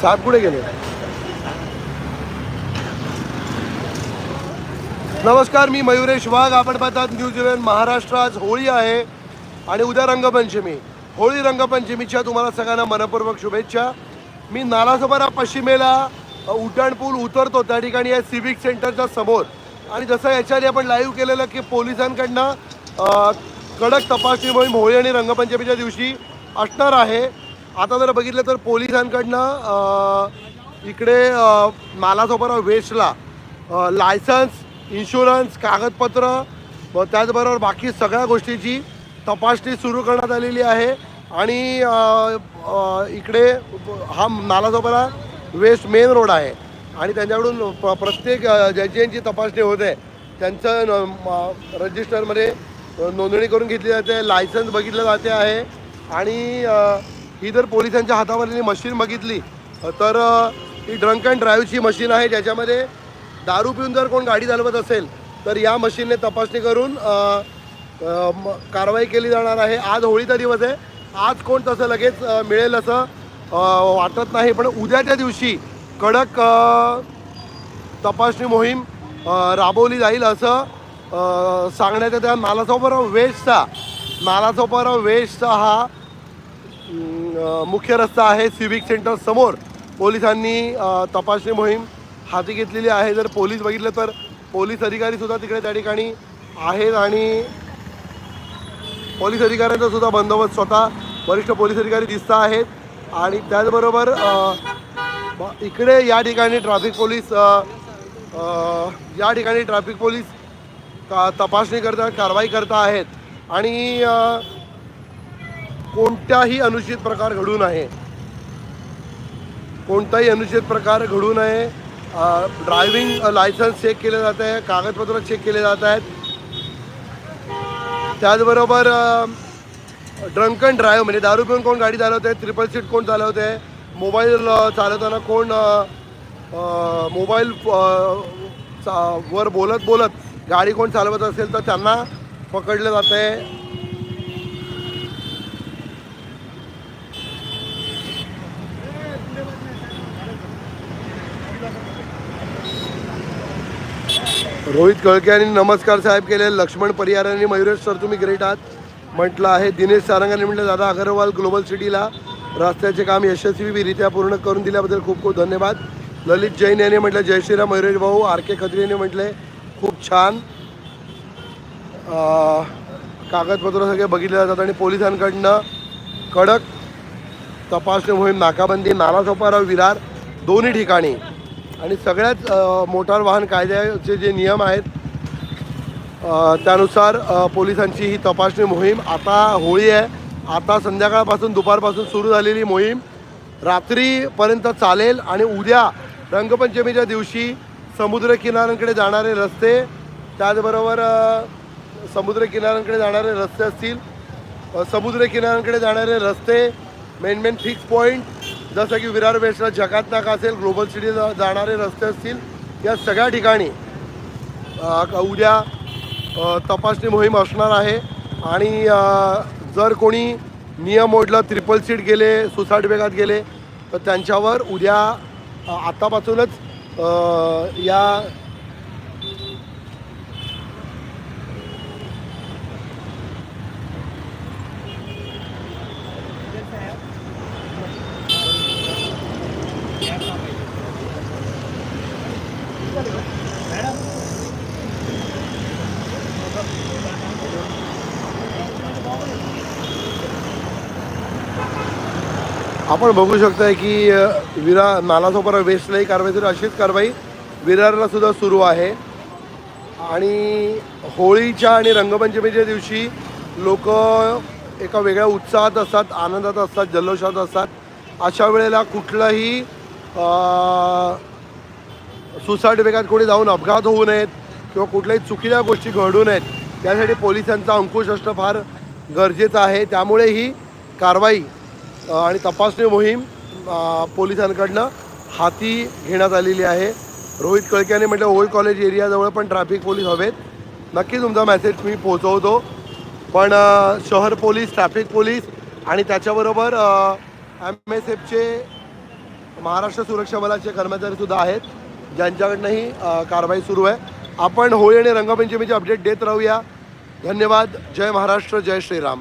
सात कुठे गेले. नमस्कार मी मयुरेश वाघ. आपण पाहतात न्यूझीलंड महाराष्ट्र आज होळी आहे आणि उद्या रंगपंचमी. होळी रंगपंचमीच्या तुम्हाला सगळ्यांना मनपूर्वक शुभेच्छा. मी नालासोबारा पश्चिमेला उड्डाणपूल उतरतो त्या ठिकाणी या सिव्हिक सेंटरच्या समोर. आणि जसं याच्याआधी आपण लाईव्ह केलेलं की पोलिसांकडनं कडक तपासणी मोहीम होळी आणि रंगपंचमीच्या दिवशी असणार आहे. आता जर बघितलं तर पोलिसांकडनं इकडे अ, वेस्टला लायसन्स इन्शुरन्स कागदपत्र व त्याचबरोबर बाकी सगळ्या गोष्टीची तपासणी सुरू करण्यात आलेली आहे. आणि इकडे हा नालासोपारा वेस्ट मेन रोड आहे. आणि त्यांच्याकडून प प्रत्येक ज्यांची तपासणी होते त्यांचं म- रजिस्टरमध्ये नोंदणी करून घेतली जाते लायसन्स बघितलं जाते आहे. आणि ही जर पोलिसांच्या हातावरली मशीन बघितली तर ही ड्रंक अँड ड्राईव्हची मशीन आहे ज्याच्यामध्ये दारू पिऊन जर कोण गाडी चालवत असेल तर या मशीनने तपासणी करून म- कारवाई केली जाणार आहे. आज होळीचा दिवस आहे. आज कोण तसं लगेच मिळेल असं वाटत नाही. पण उद्याच्या दिवशी कडक तपासणी मोहीम राबवली जाईल असं सांगण्यात येतं. नालासोपाराव वेस्टचा नालासोपाराव वेस्टचा हा मुख्य रस्ता आहे सिव्हिक सेंटर समोर. पोलिसांनी तपासणी मोहीम हाती घेतलेली आहे. जर पोलीस बघितलं तर पोलीस अधिकारी सुद्धा तिकडे त्या ठिकाणी आहेत आणि पोलीस अधिकाऱ्यांचा सुद्धा बंदोबस्त स्वतः वरिष्ठ पोलीस अधिकारी दिसत आहेत. आणि त्याचबरोबर इकडे या ठिकाणी ट्रॅफिक पोलीस या ठिकाणी ट्रॅफिक पोलीस का तपासणी करता कारवाई करता आहेत. आणि कोणताही अनुचित प्रकार घडू नये. कोणताही अनुचित प्रकार घडू नये. ड्रायव्हिंग लायसन्स चेक केले जात आहे कागदपत्र चेक केले जात आहेत. त्याचबरोबर ड्रंक ड्रायव्ह म्हणजे दारू पिऊन कोण गाडी चालवते ट्रिपल सीट कोण चालवत आहे मोबाईल चालवताना कोण मोबाईल चा- वर बोलत बोलत गाडी कोण चालवत असेल तर त्यांना पकडलं जात रोहित कळके यांनी नमस्कार साहेब केले. लक्ष्मण परिहार यांनी मयुरेश सर तुम्ही ग्रेट आहात. म्हटलं आहे दिनेश सारंगाने म्हटलं दादा अगरवाल ग्लोबल सिटीला रस्त्याचे काम यशस्वीरित्या पूर्ण करून दिल्याबद्दल खूप खूप धन्यवाद. ललित जैन यांनी म्हटलं जय श्रीराम मयुरेश भाऊ आर के खत्री यांनी म्हटले खूप छान. कागदपत्र सगळे बघितले जातात आणि पोलिसांकडनं कडक तपासणी मोहीम नाकाबंदी नालासोपारा विरार दोन्ही ठिकाणी आणि सगळ्याच मोटार वाहन कायद्याचे जे नियम आहेत त्यानुसार पोलिसांची ही तपासणी मोहीम आता होळी आहे. आता संध्याकाळपासून दुपारपासून सुरू झालेली मोहीम रात्रीपर्यंत चालेल आणि उद्या रंगपंचमीच्या दिवशी समुद्र किनाऱ्यांकडे जाणारे रस्ते त्याचबरोबर समुद्रकिनाऱ्यांकडे समुद्र किनाऱ्यांकडे जाणारे रस्ते असतील. समुद्रकिनाऱ्यांकडे समुद्र किनाऱ्यांकडे जाणारे रस्ते मेन मेन फिक्स पॉईंट जसं की विरार वेस्टला जगात नाका असेल ग्लोबल सिटीला जाणारे रस्ते असतील या सगळ्या ठिकाणी उद्या तपासणी मोहीम असणार आहे. आणि जर कोणी नियम मोडला ट्रिपल सीट गेले सुसाट वेगात गेले तर त्यांच्यावर उद्या आत्तापासूनच आतापासूनच या आपण बघू शकताय की विरा नालासोपारा वेस्टलाही कारवाई तर अशीच कारवाई विरारला सुद्धा सुरू आहे. आणि होळीच्या आणि रंगपंचमीच्या दिवशी लोक एका वेगळ्या उत्साहात असतात आनंदात असतात जल्लोषात असतात. अशा वेळेला कुठलाही अ, सुसाट वेगात कोणी जाऊन अपघात होऊ नयेत किंवा कुठल्याही चुकीच्या गोष्टी घडू नयेत त्यासाठी पोलिसांचा अंकुश असणं फार गरजेचं आहे. त्यामुळे ही कारवाई आणि तपासणी मोहीम पोलिसांकडनं हाती घेण्यात आलेली आहे. रोहित कळक्याने म्हटलं ओल्ड कॉलेज एरियाजवळ पण ट्रॅफिक पोलीस हवेत. नक्की तुमचा मेसेज मी पोहोचवतो. पण शहर पोलीस ट्रॅफिक पोलीस आणि त्याच्याबरोबर एम एस एफचे महाराष्ट्र सुरक्षा बलाचे कर्मचारीसुद्धा आहेत ज्यांच्याकडनंही कारवाई सुरू आहे. आपण होळी आणि रंगपंचमीचे अपडेट देत राहूया. धन्यवाद. जय महाराष्ट्र जय श्रीराम.